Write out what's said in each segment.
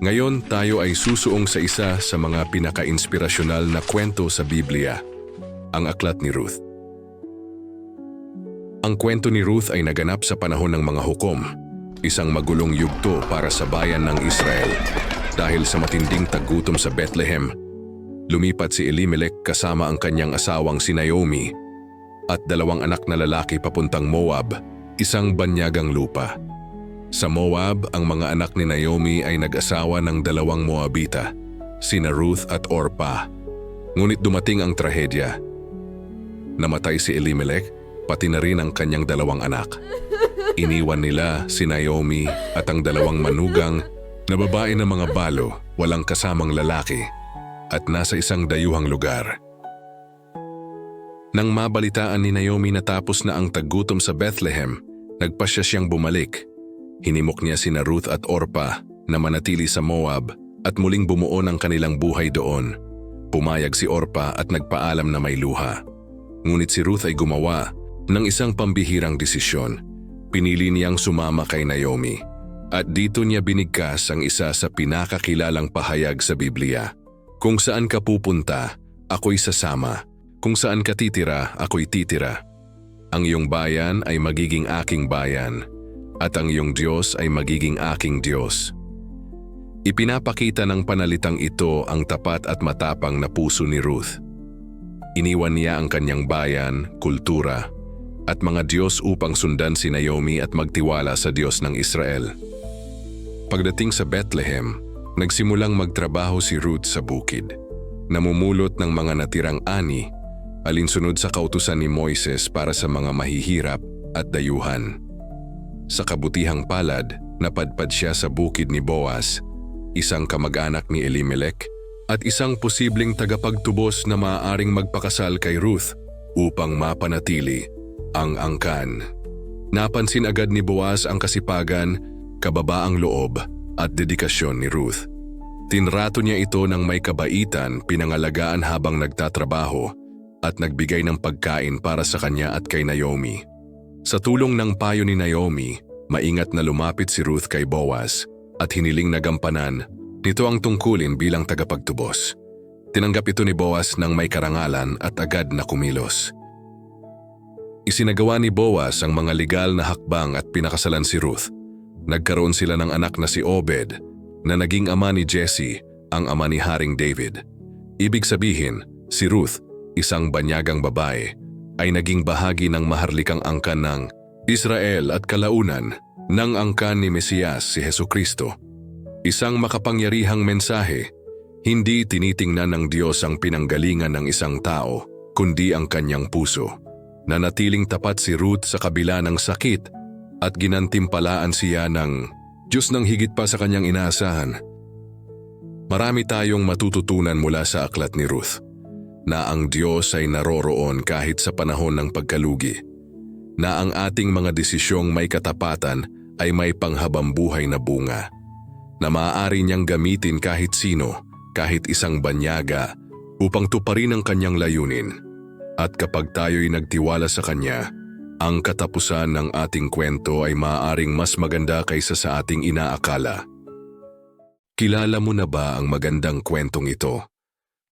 Ngayon tayo ay susuong sa isa sa mga pinaka-inspirasyonal na kwento sa Biblia, ang Aklat ni Ruth. Ang kwento ni Ruth ay naganap sa panahon ng mga hukom, isang magulong yugto para sa bayan ng Israel. Dahil sa matinding tagutom sa Bethlehem, lumipat si Elimelech kasama ang kanyang asawang si Naomi at dalawang anak na lalaki papuntang Moab, isang banyagang lupa. Sa Moab, ang mga anak ni Naomi ay nag-asawa ng dalawang Moabita, sina Ruth at Orpa. Ngunit dumating ang trahedya. Namatay si Elimelech, pati na rin ang kanyang dalawang anak. Iniwan nila si Naomi at ang dalawang manugang na babae ng mga balo, walang kasamang lalaki, at nasa isang dayuhang lugar. Nang mabalitaan ni Naomi na tapos na ang tagutom sa Bethlehem, nagpasya siyang bumalik. Hinimok niya sina Ruth at Orpa na manatili sa Moab at muling bumuo ng kanilang buhay doon. Pumayag si Orpa at nagpaalam na may luha. Ngunit si Ruth ay gumawa ng isang pambihirang desisyon. Pinili niyang sumama kay Naomi. At dito niya binigkas ang isa sa pinakakilalang pahayag sa Biblia. Kung saan ka pupunta, ako'y sasama. Kung saan ka titira, ako'y titira. Ang iyong bayan ay magiging aking bayan, at ang iyong Diyos ay magiging aking Diyos. Ipinapakita ng panalitang ito ang tapat at matapang na puso ni Ruth. Iniwan niya ang kanyang bayan, kultura, at mga Diyos upang sundan si Naomi at magtiwala sa Diyos ng Israel. Pagdating sa Bethlehem, nagsimulang magtrabaho si Ruth sa bukid. Namumulot ng mga natirang ani, alinsunod sa kautusan ni Moises para sa mga mahihirap at dayuhan. Sa kabutihang palad, napadpad siya sa bukid ni Boaz, isang kamag-anak ni Elimelech, at isang posibleng tagapagtubos na maaaring magpakasal kay Ruth upang mapanatili ang angkan. Napansin agad ni Boaz ang kasipagan, kababaang loob at dedikasyon ni Ruth. Tinrato niya ito ng may kabaitan, pinangalagaan habang nagtatrabaho at nagbigay ng pagkain para sa kanya at kay Naomi. Sa tulong ng payo ni Naomi, maingat na lumapit si Ruth kay Boaz at hiniling na gampanan nito ang tungkulin bilang tagapagtubos. Tinanggap ito ni Boaz ng may karangalan at agad na kumilos. Isinagawa ni Boaz ang mga legal na hakbang at pinakasalan si Ruth. Nagkaroon sila ng anak na si Obed na naging ama ni Jesse, ang ama ni Haring David. Ibig sabihin, si Ruth, isang banyagang babae, ay naging bahagi ng maharlikang angkan ng Israel at kalaunan ng angkan ni Mesiyas si Heso Kristo. Isang makapangyarihang mensahe, hindi tinitingnan ng Diyos ang pinanggalingan ng isang tao, kundi ang kanyang puso. Nanatiling tapat si Ruth sa kabila ng sakit at ginantimpalaan siya ng Diyos ng higit pa sa kanyang inaasahan. Marami tayong matututunan mula sa aklat ni Ruth na ang Diyos ay naroroon kahit sa panahon ng pagkalugi, na ang ating mga desisyong may katapatan ay may panghabambuhay na bunga, na maaari niyang gamitin kahit sino, kahit isang banyaga, upang tuparin ang kanyang layunin. At kapag tayo'y nagtiwala sa Kanya, ang katapusan ng ating kwento ay maaaring mas maganda kaysa sa ating inaakala. Kilala mo na ba ang magandang kwentong ito?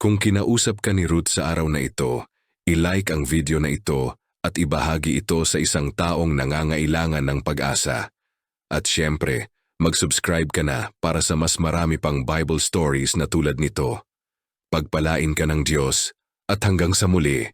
Kung kinausap ka ni Ruth sa araw na ito, i-like ang video na ito at ibahagi ito sa isang taong nangangailangan ng pag-asa. At syempre, mag-subscribe ka na para sa mas marami pang Bible stories na tulad nito. Pagpalain ka ng Diyos at hanggang sa muli.